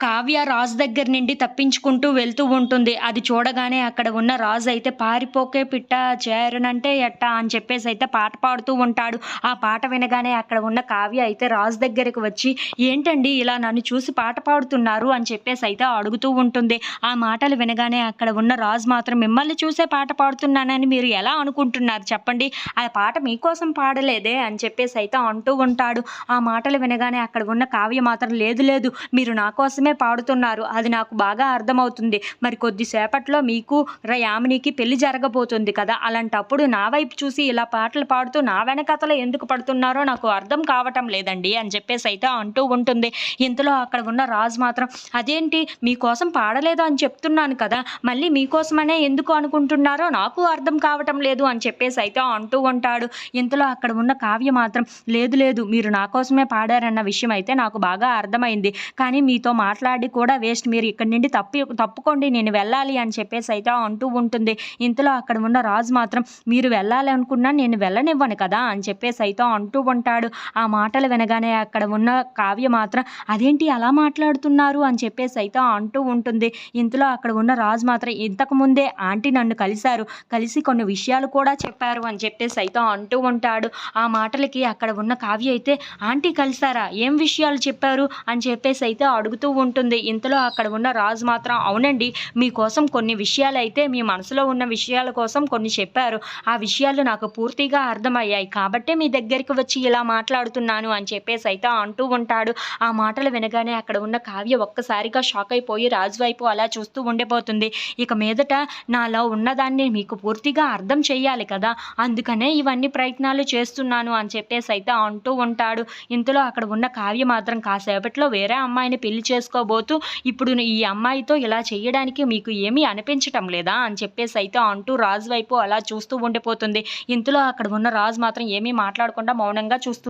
కావ్య రాజు దగ్గర నుండి తప్పించుకుంటూ వెళ్తూ ఉంటుంది. అది చూడగానే అక్కడ ఉన్న రాజు అయితే పారిపోకే పిట్ట చేరనంటే ఎట్టా అని చెప్పేసి అయితే పాట పాడుతూ ఉంటాడు. ఆ పాట వినగానే అక్కడ ఉన్న కావ్య అయితే రాజు దగ్గరికి వచ్చి ఏంటండి ఇలా నన్ను చూసి పాట పాడుతున్నారు? అని చెప్పేసి అయితే అడుగుతూ ఉంటుంది. ఆ మాటలు వినగానే అక్కడ ఉన్న రాజు మాత్రం మిమ్మల్ని చూసే పాట పాడుతున్నానని మీరు ఎలా అనుకుంటున్నారు? చెప్పండి. ఆ పాట మీకోసం పాడలేదే? అని చెప్పేసి అయితే అంటూ ఉంటాడు. ఆ మాటలు వినగానే అక్కడ ఉన్న కావ్య మాత్రం లేదు లేదు. మీరు నా కోసమే పాడుతున్నారు. అది నాకు బాగా అర్థమవుతుంది. మరి కొద్దిసేపట్లో మీకు రయామినికి యామినికి పెళ్ళి జరగబోతుంది కదా. అలాంటప్పుడు నా వైపు చూసి ఇలా పాటలు పాడుతూ నా వెనకథలో ఎందుకు పడుతున్నారో నాకు అర్థం కావటం లేదండి అని చెప్పేసి అయితే అంటూ ఉంటుంది. ఇంతలో అక్కడ ఉన్న రాజు మాత్రం అదేంటి? మీకోసం పాడలేదు అని చెప్తున్నాను కదా. మళ్ళీ మీకోసమనే ఎందుకు అనుకుంటున్నారో నాకు అర్థం కావటం లేదు అని చెప్పేసి అయితే అంటూ ఉంటాడు. ఇంతలో అక్కడ ఉన్న కావ్య మాత్రం లేదు లేదు మీరు నా కోసమే పాడారన్న విషయం అయితే నాకు బాగా అర్థమైంది. కానీ మీతో మాట్లాడి కూడా వేస్ట్. మీరు ఇక్కడి నుండి తప్పి తప్పుకోండి నేను వెళ్ళాలి అని చెప్పేసి అయితే అంటూ ఉంటుంది. ఇంతలో అక్కడ ఉన్న రాజు మాత్రం మీరు వెళ్ళాలి అనుకున్నా నేను వెళ్ళనివ్వను కదా అని చెప్పేసి అయితే అంటూ ఉంటాడు. ఆ మాటలు వినగానే అక్కడ ఉన్న కావ్య మాత్రం అదేంటి అలా మాట్లాడుతున్నారు? అని చెప్పేసి అయితే అంటూ ఉంటుంది. ఇంతలో అక్కడ ఉన్న రాజు మాత్రం ఇంతకు ముందే ఆంటీ నన్ను కలిశారు. కలిసి కొన్ని విషయాలు కూడా చెప్పారు అని చెప్పేసి అయితే అంటూ ఉంటాడు. ఆ మాటలకి అక్కడ ఉన్న కావ్య అయితే ఆంటీ కలిశారా? ఏం విషయాలు చెప్పారు? అని చెప్పేసి అయితే అడుగుతూ ఉంటుంది ఉంటుంది. ఇంతలో అక్కడ ఉన్న రాజు మాత్రం అవునండి మీకోసం కొన్ని విషయాలు అయితే మీ మనసులో ఉన్న విషయాల కోసం కొన్ని చెప్పారు. ఆ విషయాలు నాకు పూర్తిగా అర్థమయ్యాయి. కాబట్టే మీ దగ్గరికి వచ్చి ఇలా మాట్లాడుతున్నాను అని చెప్పేసి అయితే అంటూ ఉంటాడు. ఆ మాటలు వినగానే అక్కడ ఉన్న కావ్య ఒక్కసారిగా షాక్ అయిపోయి రాజు వైపు అలా చూస్తూ ఉండిపోతుంది. ఇక మీదట నాలో ఉన్నదాన్ని మీకు పూర్తిగా అర్థం చేయాలి కదా. అందుకనే ఇవన్నీ ప్రయత్నాలు చేస్తున్నాను అని చెప్పేసి అయితే అంటూ ఉంటాడు. ఇంతలో అక్కడ ఉన్న కావ్య మాత్రం కాసేపట్లో వేరే అమ్మాయిని పెళ్ళి చేసుకో చేసుకోబోతూ ఇప్పుడు ఈ అమ్మాయితో ఇలా చేయడానికి మీకు ఏమీ అనిపించటం లేదా? అని చెప్పేసి అయితే అంటూ రాజు వైపు అలా చూస్తూ ఉండిపోతుంది. ఇంతలో అక్కడ ఉన్న రాజు మాత్రం ఏమీ మాట్లాడకుండా మౌనంగా చూస్తూ